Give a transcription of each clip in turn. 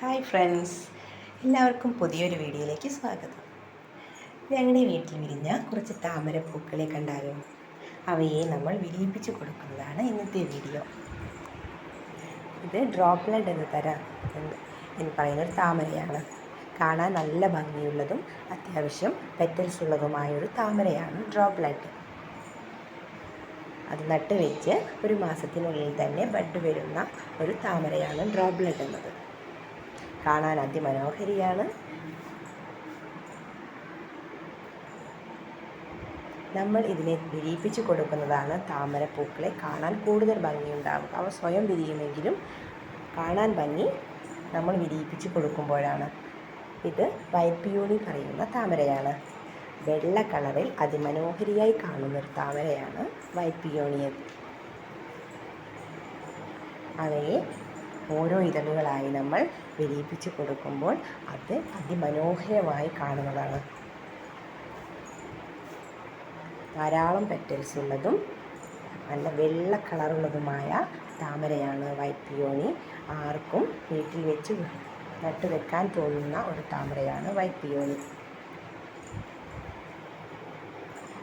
Hi friends എല്ലാവർക്കും പുതിയൊരു വീഡിയോയിലേക്ക് സ്വാഗതം. ഞങ്ങളുടെ വീട്ടിൽ വിരിഞ്ഞ കുറച്ച് താമരപ്പൂക്കളെ കണ്ടാലും അവയെ നമ്മൾ വിരിയിപ്പിച്ച് കൊടുക്കുന്നതാണ് ഇന്നത്തെ വീഡിയോ. ഇത് ഡ്രോപ്പ് എന്ന തരം എന്ന് പറയുന്ന ഒരു താമരയാണ്. കാണാൻ നല്ല ഭംഗിയുള്ളതും അത്യാവശ്യം പെറ്റൽസ് ഉള്ളതുമായ ഒരു താമരയാണ് ഡ്രോപ്ലെഡ് അത് നട്ടുവെച്ച് ഒരു മാസത്തിനുള്ളിൽ തന്നെ ബഡ് വരുന്ന ഒരു താമരയാണ് ഡ്രോപ്ലെഡ് എന്നത്. കാണാൻ അതിമനോഹരിയാണ്. നമ്മൾ ഇതിനെ വിരിയിപ്പിച്ച് കൊടുക്കുന്നതാണ് താമരപ്പൂക്കളെ. കാണാൻ കൂടുതൽ ഭംഗിയുണ്ടാകും അവ സ്വയം വിരിയുമെങ്കിലും കാണാൻ ഭംഗി നമ്മൾ വിരിയിപ്പിച്ച് കൊടുക്കുമ്പോഴാണ്. ഇത് വൈപ്പിയൂണി പറയുന്ന താമരയാണ്. വെള്ള കളറിൽ അതിമനോഹരിയായി കാണുന്ന ഒരു താമരയാണ് വൈപ്പിയോണിയത്. അവയെ ഓരോ ഇതളുകളായി നമ്മൾ വിരിയിപ്പിച്ച് കൊടുക്കുമ്പോൾ അത് അതിമനോഹരമായി കാണുന്നതാണ്. ധാരാളം പെറ്റൽസ് ഉള്ളതും നല്ല വെള്ള കളറുള്ളതുമായ താമരയാണ് വൈറ്റ് പിയോണി ആർക്കും വീട്ടിൽ വെച്ച് നട്ടു വെക്കാൻ തോന്നുന്ന ഒരു താമരയാണ് വൈറ്റ് പിയോണി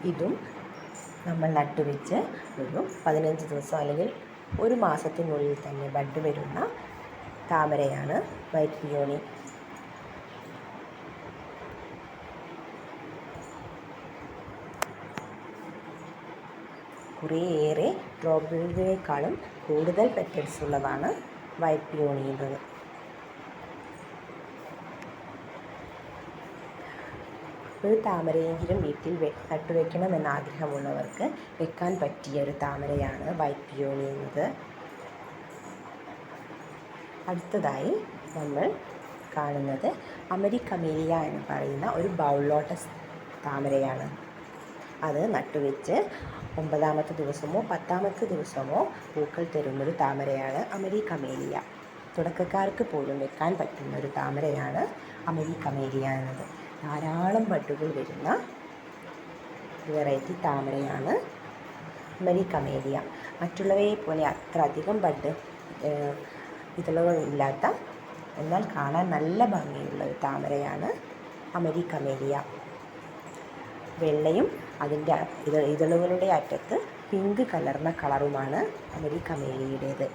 ഇതും നമ്മൾ നട്ടുവെച്ച് ഒരു പതിനഞ്ച് ദിവസം അല്ലെങ്കിൽ ഒരു മാസത്തിനുള്ളിൽ തന്നെ ബഡ് വരുന്ന താമരയാണ് വൈറ്റ് പിയോണി കുറേയേറെ സ്ട്രോബെറിയേക്കാളും കൂടുതൽ പെറ്റൽസ് ഉള്ളതാണ് വൈറ്റ് പിയോണിയുള്ളത് ഒരു താമരയെങ്കിലും വീട്ടിൽ നട്ടുവെക്കണമെന്ന് ആഗ്രഹമുള്ളവർക്ക് വെക്കാൻ പറ്റിയ ഒരു താമരയാണ് വൈറ്റ് പിയോണി എന്നത്. അടുത്തതായി നമ്മൾ കാണുന്നത് അമരിക്കമേലിയ എന്ന് പറയുന്ന ഒരു ബൗളോട്ടസ് താമരയാണ്. അത് നട്ടുവെച്ച് ഒമ്പതാമത്തെ ദിവസമോ പത്താമത്തെ ദിവസമോ പൂക്കൾ തരുന്നൊരു താമരയാണ് അമരിക്കമേലിയ. തുടക്കക്കാർക്ക് പോലും വെക്കാൻ പറ്റുന്ന ഒരു താമരയാണ് അമരിക്കമേലിയ എന്നത്. ധാരാളം ബഡുകൾ വരുന്ന വെറൈറ്റി താമരയാണ് അമരിക്കമേലിയ മറ്റുള്ളവയെ പോലെ അത്ര അധികം ബഡ് ഇതളുകളില്ലാത്ത എന്നാൽ കാണാൻ നല്ല ഭംഗിയുള്ള ഒരു താമരയാണ് അമരിക്കമേലിയ വെള്ളയും അതിന്റെ ഇത ഇതളുകളുടെ അറ്റത്ത് പിങ്ക് കലർന്ന കളറുമാണ് അമരിക്കമേലിയുടേത്